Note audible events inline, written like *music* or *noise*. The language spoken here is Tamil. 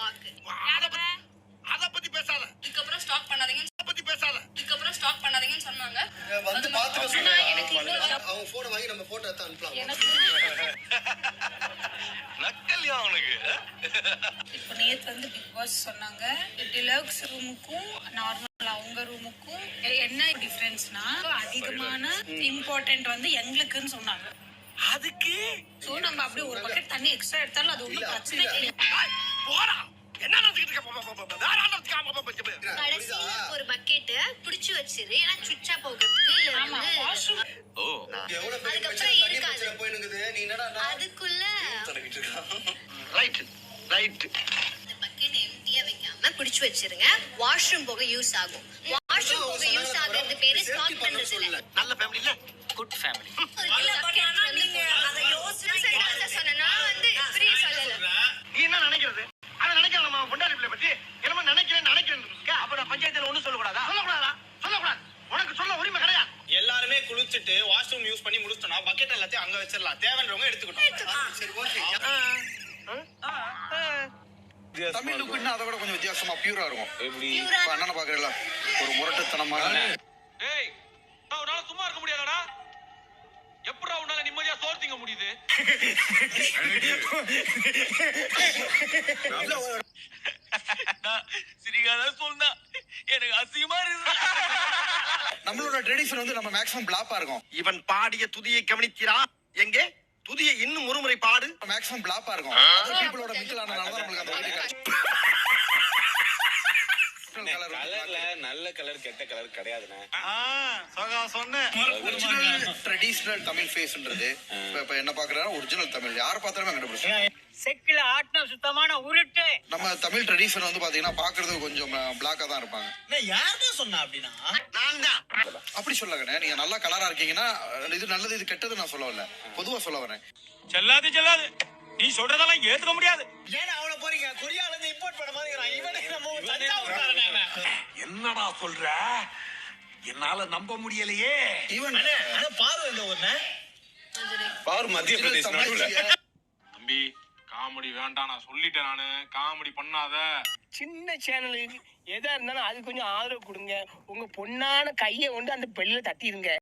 ஸ்டாக் அத பத்தி பத்தி பேசாத. இதுக்கப்புறம் ஸ்டாக் பண்ணாதீங்கன்னு அத பத்தி பேசாத. இதுக்கப்புறம் ஸ்டாக் பண்ணாதீங்கன்னு சொன்னாங்க. வந்து பாத்துக்க ஆனா சொல்லுங்க. எனக்கு அவங்க போனை வாங்கி நம்ம போட்டோ எடுத்து அனுப்பலாம். எனக்கு நக்கல்யா அவனுக்கு. இப்போ நேத்து வந்து பிக் பாஸ் சொன்னாங்க. டிலக்ஸ் ரூமுக்கும் நார்மல் அவங்க ரூமுக்கும் என்ன டிஃபரன்ஸ்னா அதிகமான இம்பார்ட்டன்ட் வந்து எங்களுக்குன்னு சொன்னாங்க. அதுக்கு? ஸோ நம்ம அப்படியே ஒரு பக்கெட் தண்ணி எக்ஸ்ட்ரா எடுத்தாலும் அது ஒன்றும் பிரச்சனை இல்லை போடா. என்ன நினைச்சுக்கிட்டு ஒரு பக்கெட் புடிச்சு வச்சிரு. ஏன்னா சுச்சா போகிறதுக்கு அதுக்குள்ள ரைட் பக்கெட் எம்டியா வைக்காம பிடிச்சு வச்சிருங்க. வாஷ்ரூம் போக யூஸ் ஆகும். வாஷ்ரூம் போக யூஸ் ஆகுறது பேரு ஸ்டாக் பண்றது இல்ல. நல்ல ஃபேமிலி இல்ல? குட் ஃபேமிலி இல்ல பட் ஆனா நீங்க அதை யோசிச்சு சொன்ன நான் வந்து இப்படி சொல்லல நீ என்ன நினைக்கிறது அதை நினைக்கிற நம்ம பொண்டாடி பிள்ளை பத்தி என்னமோ நினைக்கிறேன் நினைக்கிறேன் இருக்கா அப்ப நான் பஞ்சாயத்துல ஒண்ணும் சொல்லக்கூடாதா? சொல்லக்கூடாதா? சொல்லக்கூடாது. உனக்கு சொல்ல உரிமை கிடையாது. எல்லாருமே குளிச்சுட்டு வாஷ்ரூம் யூஸ் பண்ணி முடிச்சிட்டோம்னா பக்கெட் எல்லாத்தையும் அங்க வச்சிடலாம். தேவைன்றவங்க எடுத்துக்கிட்டோம் சரி ஓகே தமிழ் லுக்குன்னா அதை விட கொஞ்சம் வித்தியாசமா பியூரா இருக்கும். எப்படி? இப்ப அண்ணனை பாக்குறீங்களா ஒரு முரட்டுத்தனமான டேய் நான் உன்னால சும்மா இருக்க முடியாதடா. எப்படா உன்னால நிம்மதியா சோறு திங்க முடியுது? *laughs* *laughs* சிரிக்காத சொன்னா. எனக்கு அசிங்கமா இருக்கு நம்மளோட ட்ரெடிஷன் வந்து நம்ம மேக்ஸிமம் பிளாப்பா இருக்கும். இவன் பாடிய துதியை கவனித்தீரா? எங்கே? துதியை இன்னும் ஒருமுறை பாடு. மேக்ஸிமம் பிளாப்பா இருக்கும். அதர் பீப்புளோட நல்ல கலர் கெட்ட கலர் கிடையாதுண்ணே. ட்ரெடிஷனல் தமிழ் ஃபேஸ்ன்றது இப்ப இப்ப என்ன பாக்குறாரு ஒரிஜினல் தமிழ். யார பார்த்தாலுமே கண்டுபிடிச்சோம் செக்கில ஆட்டின சுத்தமான உருட்டு. நம்ம தமிழ் ட்ரெடிஷன் வந்து பாத்தீங்கன்னா பாக்குறது கொஞ்சம் பிளாக்கா தான் இருப்பாங்க. யாருதான் சொன்னா அப்படின்னா? நான் தான் அப்படி சொல்லகண்ணே. நீங்க நல்லா கலரா இருக்கீங்கன்னா இது நல்லது இது கெட்டது நான் சொல்ல வரல. பொதுவா சொல்ல வரேன். செல்லாது செல்லாது. நீ சொல்றதெல்லாம் ஏத்துக்க முடியாது. ஏன்னா அவள போறீங்க கொரியால இருந்து இம்போர்ட் பண்ண மாதிரி இவனே நம்ம அவன். என்னடா சொல்ற? என்னால நம்ப முடியலையே. ஆனா பாரு இந்த ஊர்ல பாரு மத்திய பிரதேஷ் நடுவுல. தம்பி காமெடி வேண்டாம் நான் சொல்லிட்டேன் நானு. காமெடி பண்ணாத. சின்ன சேனலுக்கு எதா இருந்தாலும் அது கொஞ்சம் ஆதரவு கொடுங்க. உங்க பொண்ணான கையை கொண்டு அந்த பெல்ல தட்டிடுங்க